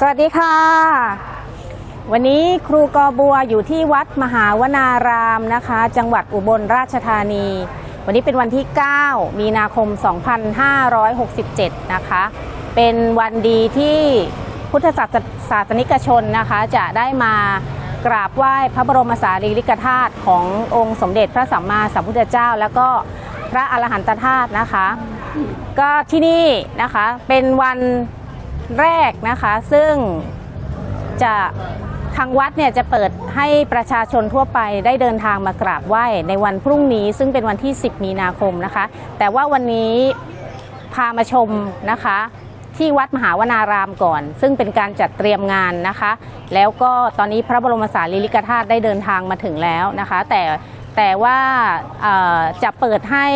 สวัสดีค่ะ วันนี้ครูกอบัวอยู่ที่วัดมหาวนารามนะคะ จังหวัดอุบลราชธานี วันนี้เป็นวันที่ 9 มีนาคม 2567 นะคะ เป็นวันดีที่พุทธศาสศาสนิกชนนะคะ จะได้มากราบไหว้พระบรมสารีริกธาตุขององค์สมเด็จพระสัมมาสัมพุทธเจ้า แล้วก็พระอรหันตธาตุนะคะ ก็ที่นี่นะคะเป็นวัน แรกนะคะ ซึ่งจะทางวัดเนี่ยจะเปิดให้ประชาชนทั่วไปได้เดินทางมากราบไหว้ในวันพรุ่งนี้ ซึ่งเป็นวันที่ 10 มีนาคมนะคะ แต่ว่าวันนี้พามาชมนะคะ ที่วัดมหาวนารามก่อน ซึ่งเป็นการจัดเตรียมงานนะคะ แล้วก็ตอนนี้พระบรมสารีริกธาตุได้เดินทางมาถึงแล้วนะคะ แต่แต่ว่าจะเปิดให้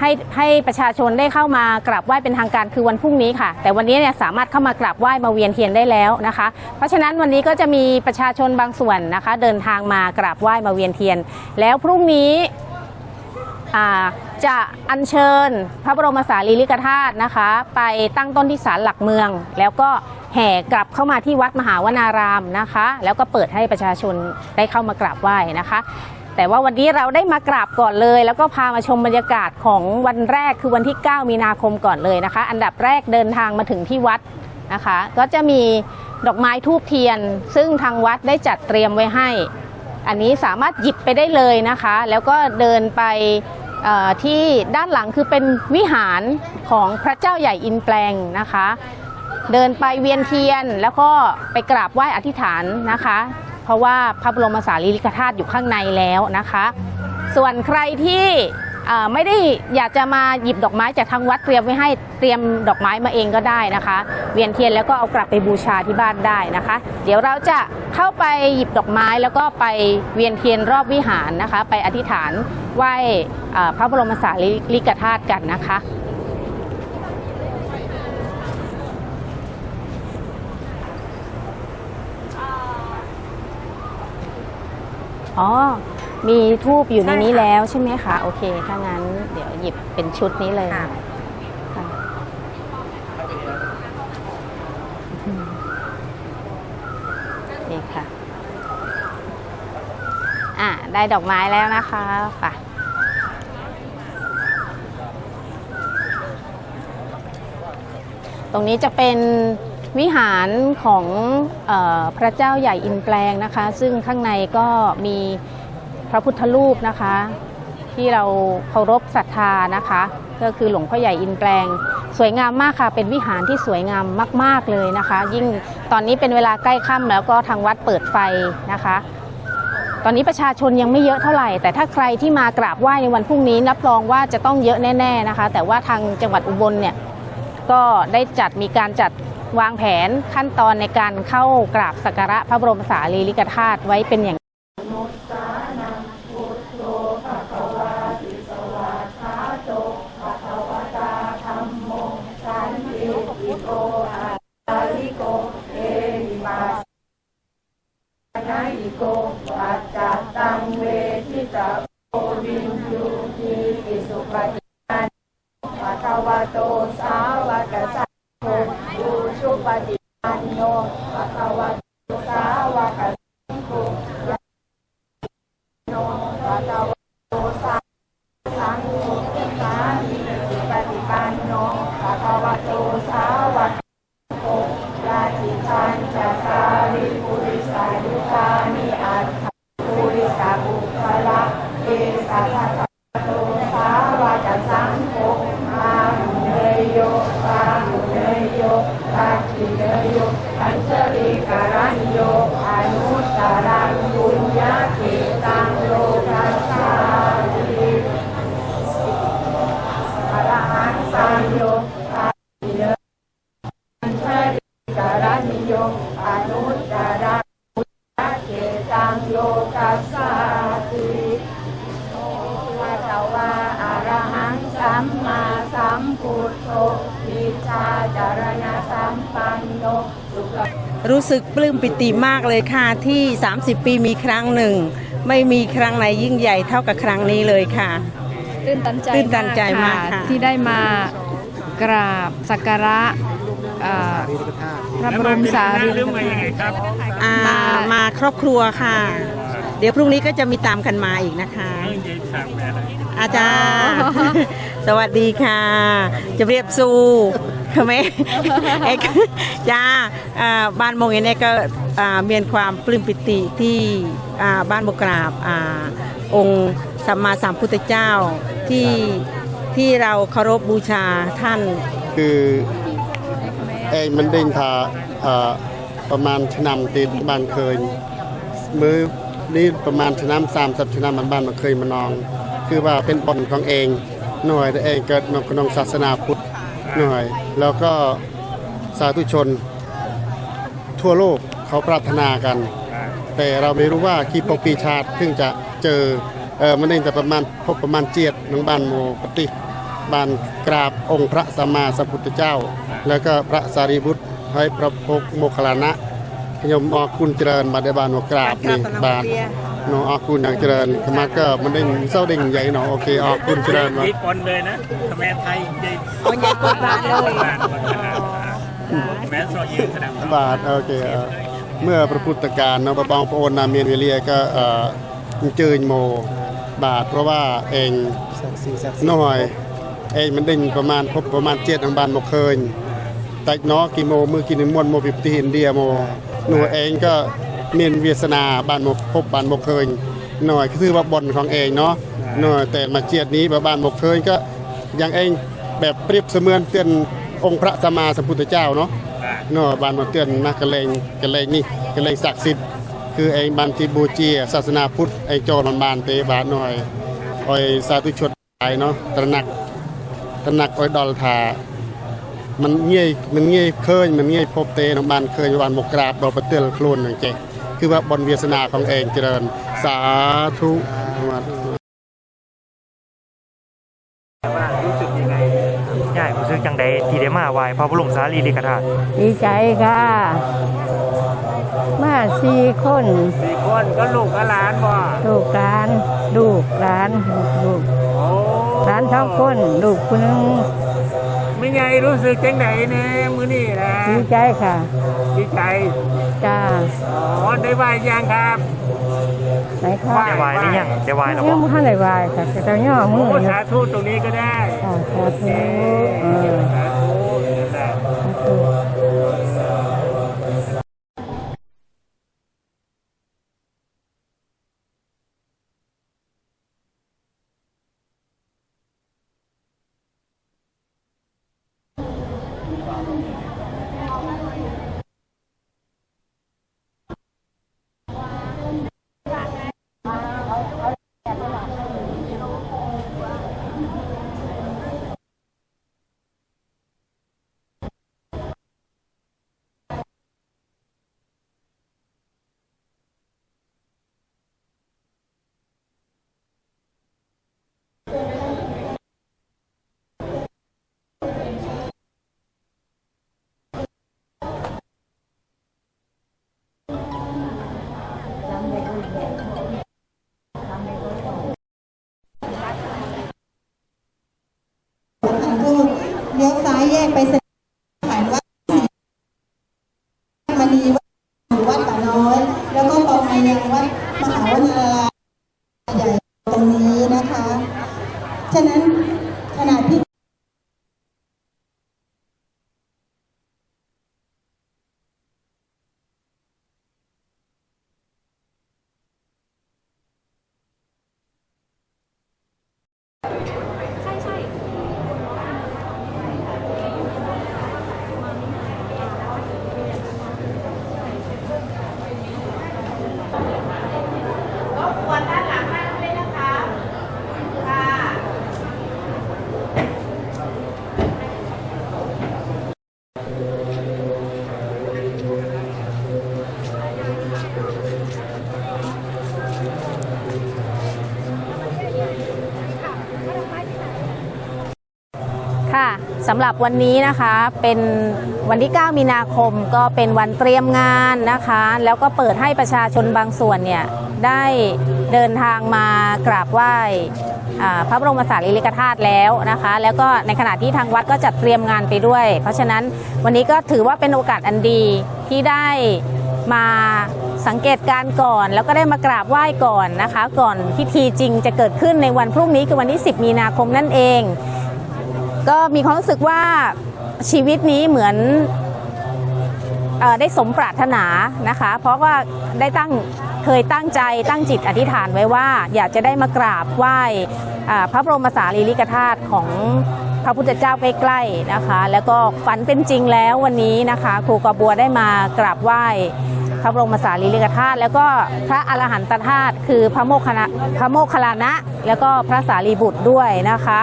ให้ให้ประชาชนได้เข้ามากราบไหว้เป็นทางการคือวันพรุ่งนี้ค่ะ แต่วันนี้เนี่ยสามารถเข้ามากราบไหว้มาเวียนเทียนได้แล้วนะคะ เพราะฉะนั้นวันนี้ก็จะมีประชาชนบางส่วนนะคะ เดินทางมากราบไหว้มาเวียนเทียน แล้วพรุ่งนี้จะอัญเชิญพระบรมสารีริกธาตุนะคะ ไปตั้งต้นที่ศาลหลักเมือง แล้วก็แห่กลับเข้ามาที่วัดมหาวนารามนะคะ แล้วก็เปิดให้ประชาชนได้เข้ามากราบไหว้นะคะ แต่ว่าวันนี้เราได้มากราบก่อนเลย แล้วก็พามาชมบรรยากาศของวันแรกคือวันที่ 9 มีนาคมก่อนเลยนะคะ อันดับแรกเดินทางมาถึงที่วัดนะคะ ก็จะมีดอกไม้ทูบเทียน ซึ่งทางวัดได้จัดเตรียมไว้ให้ อันนี้สามารถหยิบไปได้เลยนะคะ แล้วก็เดินไปที่ด้านหลังคือเป็นวิหารของพระเจ้าใหญ่อินแปลงนะคะ เดินไปเวียนเทียนแล้วก็ไปกราบไหว้อธิษฐานนะคะ ราะว่าพระบรมสารีริกธาตุอยู่ข้างในแล้วนะคะ ส่วนใครที่ไม่ได้อยากจะมาหยิบดอกไม้จากทางวัดเตรียมไว้ให้เตรียมดอกไม้มาเองก็ได้นะคะ เวียนเทียนแล้วก็เอากลับไปบูชาที่บ้านได้นะคะ เดี๋ยวเราจะเข้าไปหยิบดอกไม้แล้วก็ไปเวียนเทียนรอบวิหารนะคะ ไปอธิษฐานไหว้พระบรมสารีริกธาตุกันนะคะ อ๋อ มีทูบอยู่ในนี้ใช่ค่ะแล้วใช่ไหมคะโอเค ถ้างั้นเดี๋ยวหยิบเป็นชุดนี้เลยค่ะ ค่ะอืมนี่ค่ะ อะ ได้ดอกไม้แล้วนะคะไปตรงนี้จะเป็น วิหารของออพระเจ้าใหญ่อินแปลงนะคะ ซึ่งข้างในก็มีพระพุทธรูปนะคะ ที่เราเคารพศรัทธานะคะ ก็คือหลวงพ่อใหญ่อินแปลง สวยงามมากค่ะ เป็นวิหารที่สวยงามมาก ๆเลยนะคะ ยิ่งตอนนี้เป็นเวลาใกล้ค่ำแล้วก็ทางวัดเปิดไฟนะคะ ตอนนี้ประชาชนยังไม่เยอะเท่าไหร่ แต่ถ้าใครที่มากราบไหว้ในวันพรุ่งนี้รับรองว่าจะต้องเยอะแน่ ๆนะคะ แต่ว่าทางจังหวัดอุบลเนี่ยก็ได้จัดมีการจัด วางแผนขั้นตอนในการเข้ากราบสักการะพระบรมสารีริกธาตุไว้เป็นอย่างโกปัจจตังเวทิตาโอวินยูทีปิสุปฏิปันภะคะวะโตสา ริปุริสายุคานิอัตถปุริสาบุคละเอสาภะคะโตสาวาจะสังโฆมาหุเนยโยปาหุเนยโยตักขิเนยโยอัญชริการันโยอนุสารังบุญญาเกตังโลกัสสาลิอรหันสังโย รู้สึกปลื้มปิติมากเลยค่ะที่ 30 ปีมีครั้งหนึ่ง ไม่มีครั้งไหนยิ่งใหญ่เท่ากับครั้งนี้เลยค่ะ ตื่นตันใจตื่นตันใจมากค่ะ ที่ได้มากราบสักการะเอ่อรีริกธาตุพระบรมสารีริเรื่องกมายังไงธาตุครับอ่ามามาครอบครัวค่ะ เดี๋ยวพรุ่งนี้ก็จะมีตามกันมาอีกนะคะเรื่องยายสามแม่อะไรอาจารย์ สวัสดีค่ะ จะเรียบสู้คือไหมเอกจ้าอ่าบ้านโมงเองเนี่ยก็อ่ามีความปลื้มปิติที่อ่าบ้านโมกราบอ่าองค์สัมมาสัมพุทธเจ้าที่ที่เราเคารพบูชาท่านคือเองมันเด้งทาเอ่อประมาณชนำตี นี่ประมาณชนำสามสับชนำมันบ้านมันเคยมานอง คือว่าเป็นปนของเองหน่วยแต่เองเกิดในขนองศาสนาพุทธหน่วย แล้วก็สาธุชน ทั่วโลกเขาปรารถนากัน แต่เราไม่รู้ว่ากี่ปกปีชาติเพิ่งจะเจอเออมันเองแต่ประมาณพบประมาณเจียดหนังบ้านโมปฏิบานกราบองค์พระสัมมาสัมพุทธเจ้า แล้วก็พระสารีบุตรให้พระพกโมคลานะ ยมออกคุณเจริญบาดได้บานโมกราบนี่บานเนาะออกคุณอย่างเจริญขมาก็มันได้เศร้าเด้งใหญ่เนาะโอเคออกคุณเจริญมาพลิกคนเลยนะแม่ไทยยายเอาใหญ่กว่าบาทเลยแม่สอยืนแสดงบาทโอเคเมื่อพระพุทธการเนาะพระบองพระโอนนามีนเวียก็เอ่อเจอโมบาทเพราะว่าเองน่อยเองมันเด้งประมาณพบประมาณเจ็ดทางบ้านบ่เคยแต่เนาะกี่โมมือกินนิมนเดียโม ต์โมปิปติอินเดียโมหนูเองก็เมียนเวียสนาบ้านโมพบบ้านโมเคยหน่อยคือว่าบอนของเองเนาะหน่อยแต่มาเจียดนี้บ้านโมเคยก็ยังเองแบบเปรียบเสมือนเตือนองค์พระสัมมาสัมพุทธเจ้าเนาะเนาะบ้านมาเตือนมากระเลงกระเลงนี่กระเลงศักดิ์สิทธิ์คือไอ้บ้านที่บูเจียศาสนาพุทธไอ้โจรมันบานเตบาทหน่อยไอ้สาธุชนไปเนาะตระหนักตระหนักไอ้ดอลทา มันเงี้ยมันเงี้ยเคยมันเงี้ยพบเตน้องบ้านเคยบ้านหมกกราบดอกประเตือนโคลนอย่างเจคือว่าบนเวียสนาของเองเจริญสาธุรู้สึกยังไงใช่รู้สึกจังใดที่ได้มาไหว้พระบรมสารีริกธาตุดีใจค่ะ มาสี่คนสี่คนก็ลูกก็หลานบ่ลูกหลานลูกหลานลูกลูกโอ้หลานสองคนลูกคนหนึง ไม่ไงรู้สึกจังไหนเนี่ยมื้อนี้นะดีใจค่ะ ดีใจจ้า อ๋อได้ไหวยังครับไหนค่ะได้ไหว้หรือยังได้ไหว้แล้วยับ่งไม่ทันได้ไหวค่ะแต่เจ้าย่อมืโอ้ออยู่สาธุตรงนี้ก็ได้ค่ะสาธุ ซ้ายแยกไปสถานวัดมณีวัดหรือวัดป่าน้อย แล้วก็ตรงมายังวัดมหาวนาราใหญ่ตรงนี้นะคะ ฉะนั้นขณะที่ ค สำหรับวันนี้นะคะเป็นวันที่ 9 มีนาคมก็เป็นวันเตรียมงานนะคะ แล้วก็เปิดให้ประชาชนบางส่วนเนี่ยได้เดินทางมากราบไหว้พระบรมสารีริกธาตุแล้วนะคะ แล้วก็ในขณะที่ทางวัดก็จัดเตรียมงานไปด้วย เพราะฉะนั้นวันนี้ก็ถือว่าเป็นโอกาสอันดีที่ได้มาสังเกตการณ์ก่อน แล้วก็ได้มากราบไหว้ก่อนนะคะ ก่อนพิธีจริงจะเกิดขึ้นในวันพรุ่งนี้คือวันที่ 10 มีนาคมนั่นเอง ก็มีความรู้สึกว่าชีวิตนี้เหมือนอได้สมปรารถนานะคะ เพราะว่าได้ตั้งเคยตั้งใจตั้งจิตอธิษฐานไว้ว่า อยากจะได้มากราบไหว้พระบรมสารีริกธาตุของพระพุทธเจ้าใกล้ๆนะคะ แล้วก็ฝันเป็นจริงแล้ววันนี้นะคะ ครูกอบัวได้มากราบไหว้พระบรมสารีริกธาตุแล้วก็พระอรหันตธาตุคือพระโมคคัลาพระโมคคัลลานะ แล้วก็พระสารีบุตรด้วยนะคะ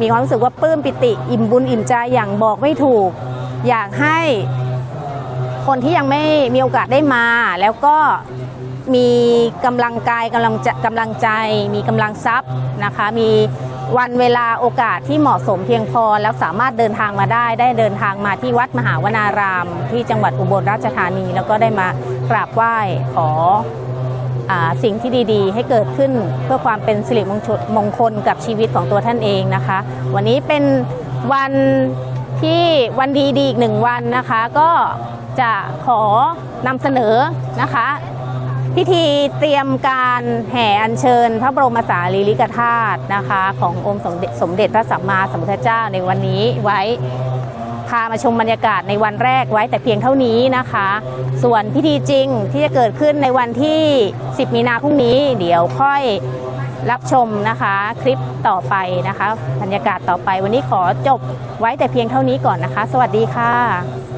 มีความรู้สึกว่าปลื้มปิติอิ่มบุญอิ่มใจอย่างบอกไม่ถูก อยากให้คนที่ยังไม่มีโอกาสได้มา แล้วก็มีกำลังกายกำลังกำลังใจ มีกำลังทรัพย์นะคะ มีวันเวลาโอกาสที่เหมาะสมเพียงพอ แล้วสามารถเดินทางมาได้ ได้เดินทางมาที่วัดมหาวนาราม ที่จังหวัดอุบลราชธานี แล้วก็ได้มากราบไหว้ขอ สิ่งที่ดีๆ ให้เกิดขึ้นเพื่อความเป็นสิริมงคลมงคลกับชีวิตของตัวท่านเองนะคะ วันนี้เป็นวันที่วันดีดีอีกหนึ่งวันนะคะ ก็จะขอนำเสนอนะคะ พิธีเตรียมการแห่อัญเชิญ พระบรมสารีริกธาตุนะคะ ขององค์สมเด็จสมเด็จพระสัมมาสัมพุทธเจ้าในวันนี้ไว้ พามาชมบรรยากาศในวันแรกไว้แต่เพียงเท่านี้นะคะ ส่วนพิธีจริงที่จะเกิดขึ้นในวันที่ 10 มีนาพรุ่งนี้ เดี๋ยวค่อยรับชมนะคะคลิปต่อไปนะคะ บรรยากาศต่อไปวันนี้ขอจบไว้แต่เพียงเท่านี้ก่อนนะคะ สวัสดีค่ะ